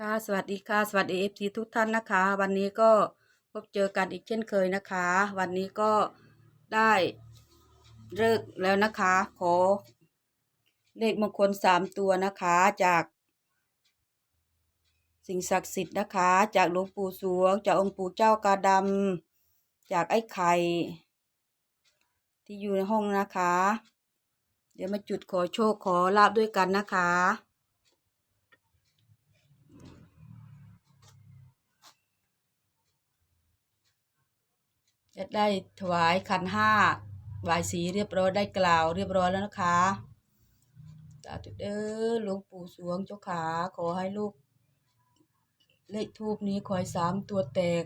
ค่ะ สวัสดีค่ะ สวัสดีเอฟซีทุกท่านนะคะ วันนี้ก็พบเจอกันอีกเช่นเคยนะคะ วันนี้ก็ได้เลิกแล้วนะคะ ขอเลขมงคลสามตัวนะคะจากสิ่งศักดิ์สิทธิ์นะคะ จากหลวงปู่สวง จากองค์ปู่เจ้ากาดำจากไอ้ไข่ ที่อยู่ในห้องนะคะ เดี๋ยวมาจุดขอโชคขอลาบด้วยกันนะคะ ได้ถวายขันห้าบายสีเรียบร้อยได้กล่าวเรียบร้อยแล้วนะคะสาธุเด้อหลวงปู่สวงเจ้าขาขอให้ลูก เลขทูปนี้ขอให้สามตัวแตก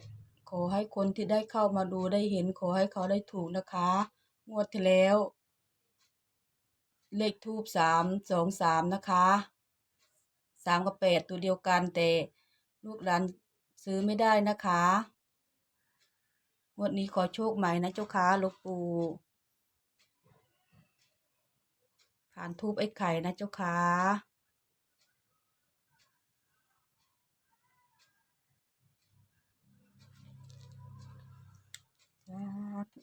ขอให้คนที่ได้เข้ามาดูได้เห็น ขอให้เขาได้ถูกนะคะ งวดที่แล้ว เลขทูปสามสองสามนะคะสามกับแปดตัวเดียวกันแต่ลูกหลานซื้อไม่ได้นะคะ งวดนี้ขอโชคใหม่นะเจ้าค่ะหลวงปู่ผ่านทูบไอ้ไข่นะเจ้าค่ะสาธุ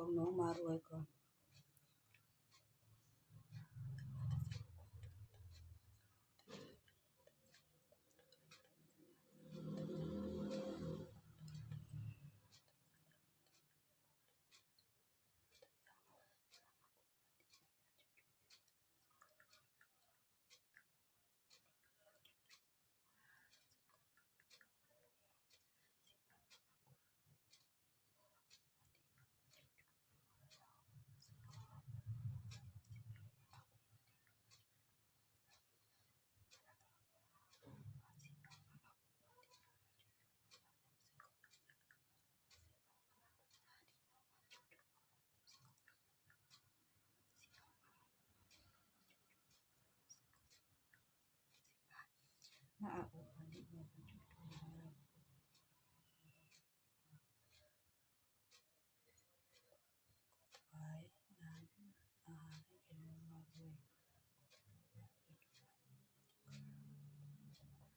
ของน้ องมารวยก่อน นะอาอุปาลิโมปัจจุโตนะถวายน้ำอาหารให้แก่น้อง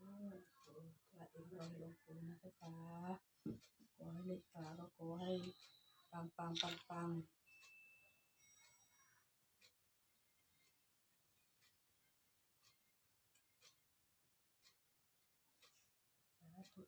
มารวย ถวาย เอ็มร้อยหลวงปู่นะเจ้าค่ะขอให้เลขฟ้าก็ขอให้ปังปังปังปังสาธุ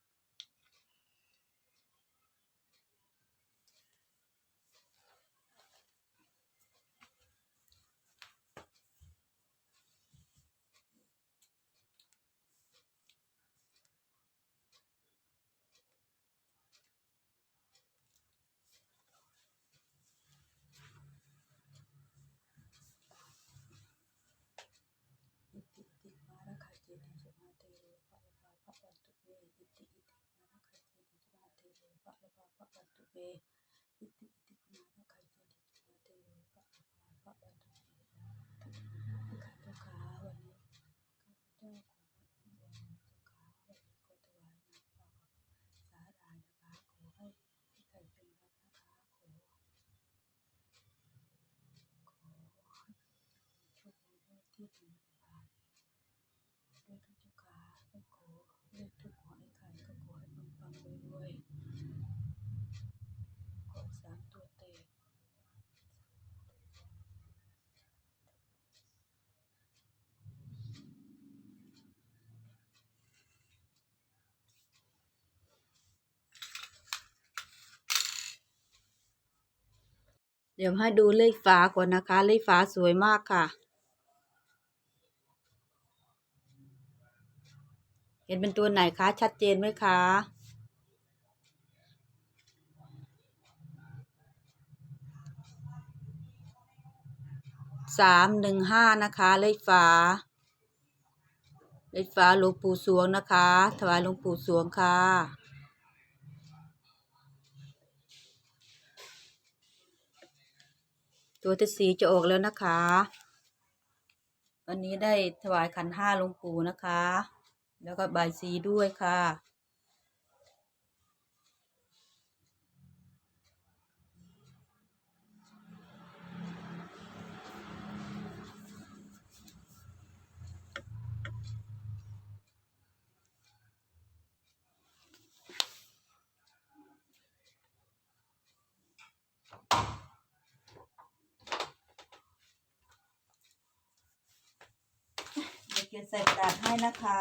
อิติอิติมาระคาเจติจมาเตโรปะละปาปะปันตุเบอิติอิติมาระคาเจติจมาเตโรปะละปา ปะปันตุเบอิติอิติมาระคาเจติจมาเตโรปะละปาปะปันตุเบข้าเจ้าขาวันนี้ข้าพเจ้าขอพระคุณเจ้าขาวันนี้ขอถวายน้ำเปล่ากับสาหร่ายนะคะ ขอให้ที่ไข่เป็นรักนะคะ ขอ ขอให้โชคดีที่ถึงผ่าน ด้วยทุกเจ้าขาต้องขอเลขทุกขอไอ้ไข่ก็ขอให้ปังปังรวยรวย เดี๋ยวให้ดูเลขฝาก่อนนะคะ เลขฝาสวยมากค่ะ เห็นเป็นตัวไหนคะ ชัดเจนไหมคะสามหนึ่งห้านะคะ เลขฝาเลขฝาหลวงปู่สวงนะคะ ถวายหลวงปู่สวงค่ะ ตัวที่สีจะออกแล้วนะคะ วันนี้ได้ถวายขันห้าลงปู่นะคะ แล้วก็บายสีด้วยค่ะ เดี๋ยวเขียนใส่กระดาษให้นะคะ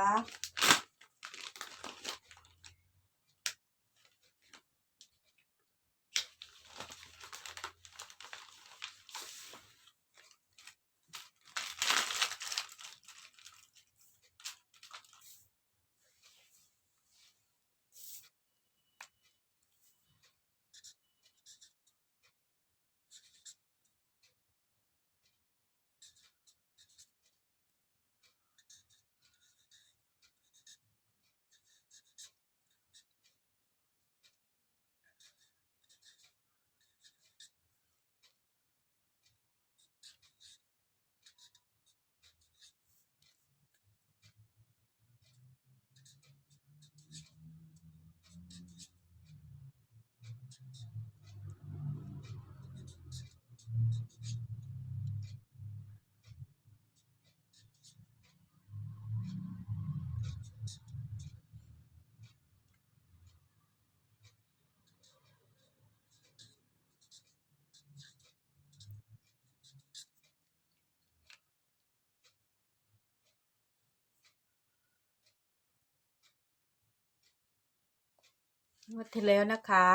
งวดที่แล้วนะคะ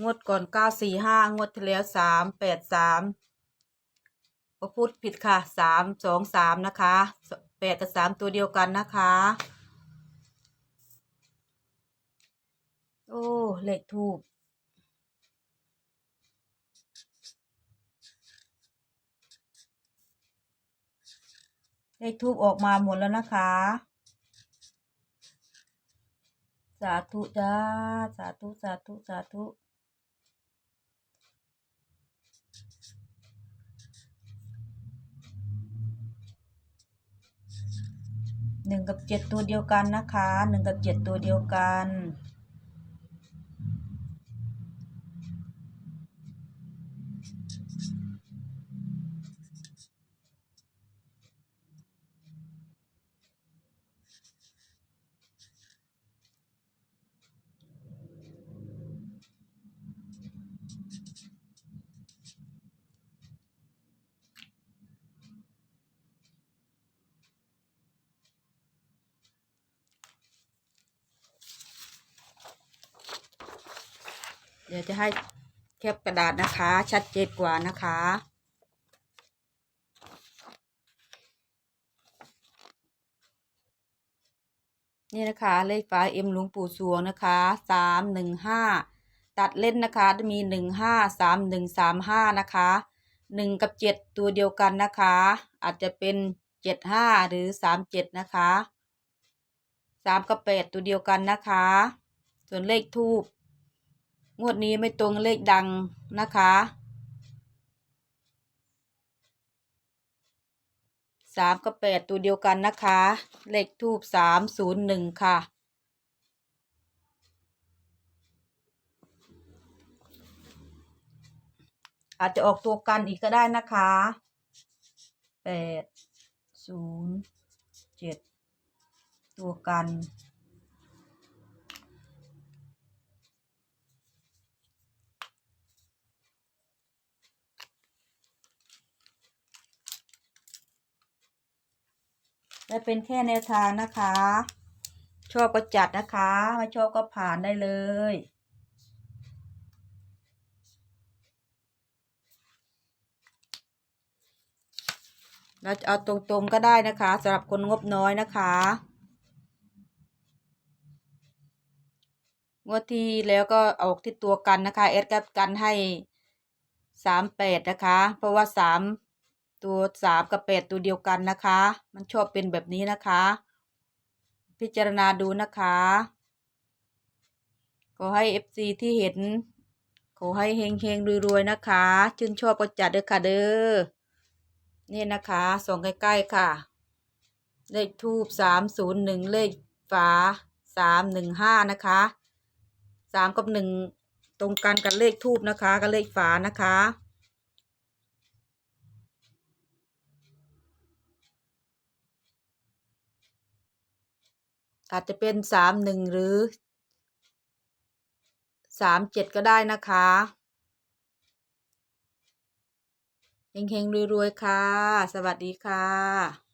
งวดก่อนเก้าสี่ห้างวดที่แล้วสามแปดสามก็พูดผิดค่ะสามสองสามนะคะแปดกับสามตัวเดียวกันนะคะ โอ้เลขทูบเลขทูบออกมาหมดแล้วนะคะ สาธุจ้า สาธุ สาธุ สาธุ หนึ่งกับเจ็ดตัวเดียวกันนะคะ หนึ่งกับเจ็ดตัวเดียวกัน เดี๋ยวจะให้แคปกระดาษนะคะ ชัดเจนกว่านะคะ นี่นะคะเลขฝาเอ็มหลวงปู่สวงนะคะสามหนึ่งห้าตัดเล่นนะคะจะมีหนึ่งห้าสามหนึ่งสามห้านะคะหนึ่งกับเจ็ดตัวเดียวกันนะคะ อาจจะเป็นเจ็ดห้าหรือสามเจ็ดนะคะสามกับแปดตัวเดียวกันนะคะ ส่วนเลขทูบ งวดนี้ไม่ตรงเลขดังนะคะสามกับแปดตัวเดียวกันนะคะ เลขทูบสามศูนย์หนึ่งค่ะ อาจจะออกตัวกันอีกก็ได้นะคะแปดศูนย์เจ็ดตัวกัน และเป็นแค่แนวทางนะคะ ชอบก็จัดนะคะ ไม่ชอบก็ผ่านได้เลยเราจะเอาตรงๆก็ได้นะคะสำหรับคนงบน้อยนะคะ งวดที่แล้วก็ออกที่ตัวกันนะคะเอสกับกันให้สามแปดนะคะ เพราะว่าสาม ตัวสามกับแปดตัวเดียวกันนะคะ มันชอบเป็นแบบนี้นะคะ พิจารณาดูนะคะขอให้เอฟซีที่เห็นขอให้เฮงเฮงรวยๆนะคะ ชื่นชอบก็จัดเด้อค่ะเด้อนี่นะคะส่องใกล้ๆค่ะ เลขทูบสามศูนย์หนึ่งเลขฝาสามหนึ่งห้านะคะสามกับหนึ่งตรงกันกับเลขทูบนะคะกับเลขฝานะคะ อาจจะเป็นสามหนึ่งหรือสามเจ็ดก็ได้นะคะเฮงๆรวยๆ ค่ะ สวัสดีค่ะ